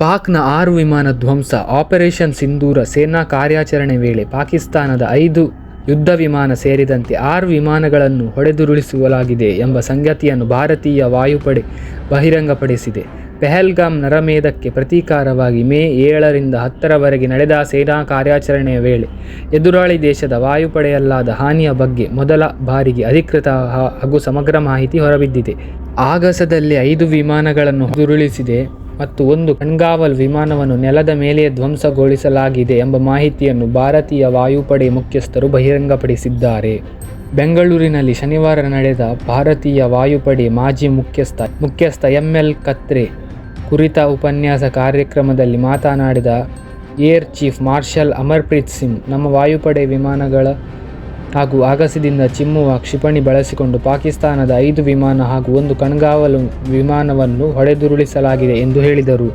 ಪಾಕ್ನ ಆರು ವಿಮಾನ ಧ್ವಂಸ, ಆಪರೇಷನ್ ಸಿಂಧೂರ ಸೇನಾ ಕಾರ್ಯಾಚರಣೆ ವೇಳೆ ಪಾಕಿಸ್ತಾನದ ಐದು ಯುದ್ಧ ವಿಮಾನ ಸೇರಿದಂತೆ ಆರು ವಿಮಾನಗಳನ್ನು ಹೊಡೆದುರುಳಿಸಲಾಗಿದೆ ಎಂಬ ಸಂಗತಿಯನ್ನು ಭಾರತೀಯ ವಾಯುಪಡೆ ಬಹಿರಂಗಪಡಿಸಿದೆ. ಪೆಹಲ್ಗಾಮ್ ನರಮೇಧಕ್ಕೆ ಪ್ರತೀಕಾರವಾಗಿ ಮೇ ಏಳರಿಂದ ಹತ್ತರವರೆಗೆ ನಡೆದ ಸೇನಾ ಕಾರ್ಯಾಚರಣೆಯ ವೇಳೆ ಎದುರಾಳಿ ದೇಶದ ವಾಯುಪಡೆಯಲ್ಲಾದ ಹಾನಿಯ ಬಗ್ಗೆ ಮೊದಲ ಬಾರಿಗೆ ಅಧಿಕೃತ ಹಾಗೂ ಸಮಗ್ರ ಮಾಹಿತಿ ಹೊರಬಿದ್ದಿದೆ. ಆಗಸದಲ್ಲಿ ಐದು ವಿಮಾನಗಳನ್ನು ಉರುಳಿಸಿದೆ ಮತ್ತು ಒಂದು ಕಣ್ಗಾವಲ್ ವಿಮಾನವನ್ನು ನೆಲದ ಮೇಲೆ ಧ್ವಂಸಗೊಳಿಸಲಾಗಿದೆ ಎಂಬ ಮಾಹಿತಿಯನ್ನು ಭಾರತೀಯ ವಾಯುಪಡೆ ಮುಖ್ಯಸ್ಥರು ಬಹಿರಂಗಪಡಿಸಿದ್ದಾರೆ. ಬೆಂಗಳೂರಿನಲ್ಲಿ ಶನಿವಾರ ನಡೆದ ಭಾರತೀಯ ವಾಯುಪಡೆ ಮಾಜಿ ಮುಖ್ಯಸ್ಥ ಮುಖ್ಯಸ್ಥ ಎಂ ಎಲ್ ಕತ್ರೆ ಕುರಿತ ಉಪನ್ಯಾಸ ಕಾರ್ಯಕ್ರಮದಲ್ಲಿ ಮಾತನಾಡಿದ air chief marshal Amarpreet Singh, ನಮ್ಮ ವಾಯುಪಡೆ ವಿಮಾನಗಳ ಹಾಗೂ ಆಗಸದಿಂದ ಚಿಮ್ಮುವ ಕ್ಷಿಪಣಿ ಬಳಸಿಕೊಂಡು ಪಾಕಿಸ್ತಾನದ ಐದು ವಿಮಾನ ಹಾಗೂ ಒಂದು ಕಣ್ಗಾವಲು ವಿಮಾನವನ್ನು ಹೊಡೆದುರುಳಿಸಲಾಗಿದೆ ಎಂದು ಹೇಳಿದರು.